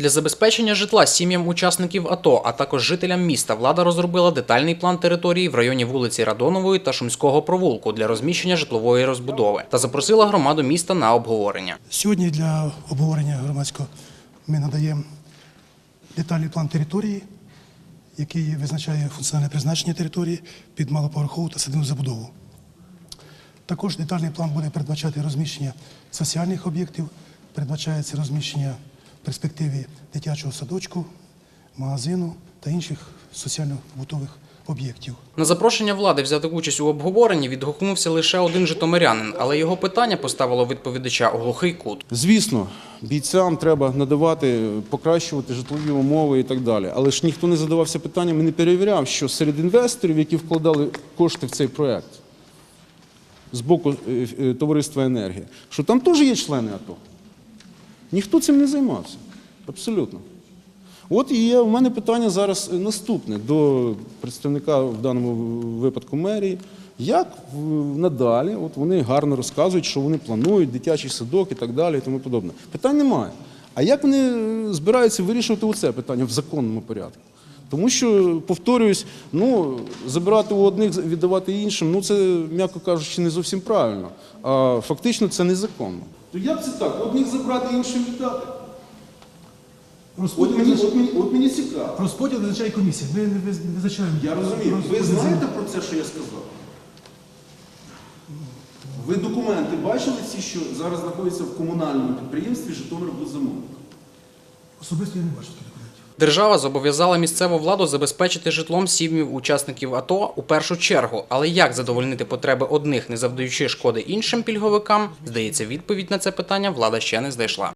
Для забезпечення житла сім'ям учасників АТО, а також жителям міста, влада розробила детальний план території в районі вулиці Радонової та Шумського провулку для розміщення житлової розбудови та запросила громаду міста на обговорення. Сьогодні для обговорення громадського ми надаємо детальний план території, який визначає функціональне призначення території під малоповерхову та садибну забудову. Також детальний план буде передбачати розміщення соціальних об'єктів, передбачається розміщення в перспективі дитячого садочку, магазину та інших соціально-побутових об'єктів. На запрошення влади взяти участь у обговоренні відгукнувся лише один житомирянин, але його питання поставило відповідача у глухий кут. Звісно, бійцям треба надавати, покращувати житлові умови і так далі. Але ж ніхто не задавався питанням і не перевіряв, що серед інвесторів, які вкладали кошти в цей проект з боку е, е, товариства енергія, що там теж є члени АТО. Ніхто цим не займався. Абсолютно. От і є, у мене питання зараз наступне до представника в даному випадку мерії. Як надалі, от вони гарно розказують, що вони планують дитячий садок і так далі, і тому подобне. Питань немає. А як вони е, збираються вирішувати оце питання в законному порядку? Тому що, повторююсь, ну, забирати у одних, віддавати іншим, ну це, м'яко кажучи, не зовсім правильно. А фактично це незаконно. То як це так? Одних забрати, іншим віддати? От мені, от мені, от мені цікаво. Розподіл визначає комісія. Ми не визначаємо. Я розумію. Ви знаєте про це, що я сказав? Ви документи бачили ці, що зараз знаходяться в комунальному підприємстві Житомирбудзамовник? Особисто я не бачу таких документів. Держава зобов'язала місцеву владу забезпечити житлом сім'їв учасників АТО у першу чергу. Але як задовольнити потреби одних, не завдаючи шкоди іншим пільговикам, здається, відповідь на це питання влада ще не знайшла.